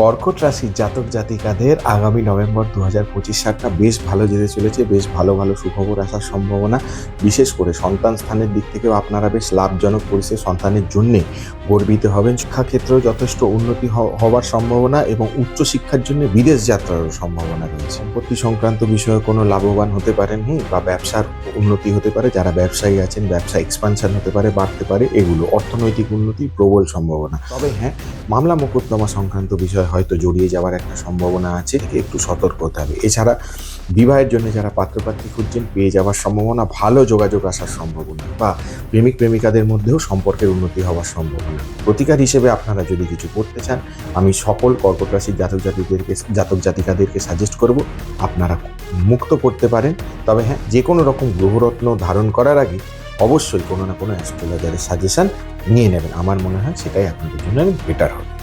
কর্কট রাশির জাতক জাতিকাদের আগামী নভেম্বর দু হাজার পঁচিশ সালটা বেশ ভালো যেতে চলেছে, বেশ ভালো ভালো সুখবর আসার সম্ভাবনা। বিশেষ করে সন্তান স্থানের দিক থেকেও আপনারা বেশ লাভজনক পরিস্থিতি সন্তানের জন্যে গর্বিত হবেন। শিক্ষাক্ষেত্রেও যথেষ্ট উন্নতি হওয়ার সম্ভাবনা এবং উচ্চশিক্ষার জন্য বিদেশ যাত্রারও সম্ভাবনা রয়েছে। সম্পত্তি সংক্রান্ত বিষয়ে কোনো লাভবান হতে পারেন হুম বা ব্যবসার উন্নতি হতে পারে, যারা ব্যবসায়ী আছেন, ব্যবসা এক্সপানশন হতে পারে, বাড়তে পারে, এগুলো অর্থনৈতিক উন্নতি প্রবল সম্ভাবনা। তবে হ্যাঁ মামলা মোকদ্দমা সংক্রান্ত বিষয় হয়তো জড়িয়ে যাওয়ার একটা সম্ভাবনা আছে একটু সতর্ক হতে হবে। এছাড়া বিবাহের জন্য যারা পাত্রপাত্রী খুঁজছেন, পেয়ে যাওয়ার সম্ভাবনা, ভালো যোগাযোগ আসার সম্ভাবনা বা প্রেমিক, প্রেমিকাদের মধ্যেও সম্পর্কের উন্নতি হওয়ার সম্ভাবনা। প্রতিকার হিসেবে আপনারা যদি কিছু করতে চান, আমি সকল কর্কট রাশির জাতক জাতিদেরকে, জাতক জাতিকাদেরকে সাজেস্ট করব, আপনারা মুক্ত করতে পারেন। তবে হ্যাঁ যে কোনো রকম গ্রহরত্ন ধারণ করার আগে অবশ্যই কোনো না কোনো অ্যাস্ট্রোলজারের সাজেশান নিয়ে নেবেন। আমার মনে হয় সেটাই আপনাদের জন্য বেটার হবে।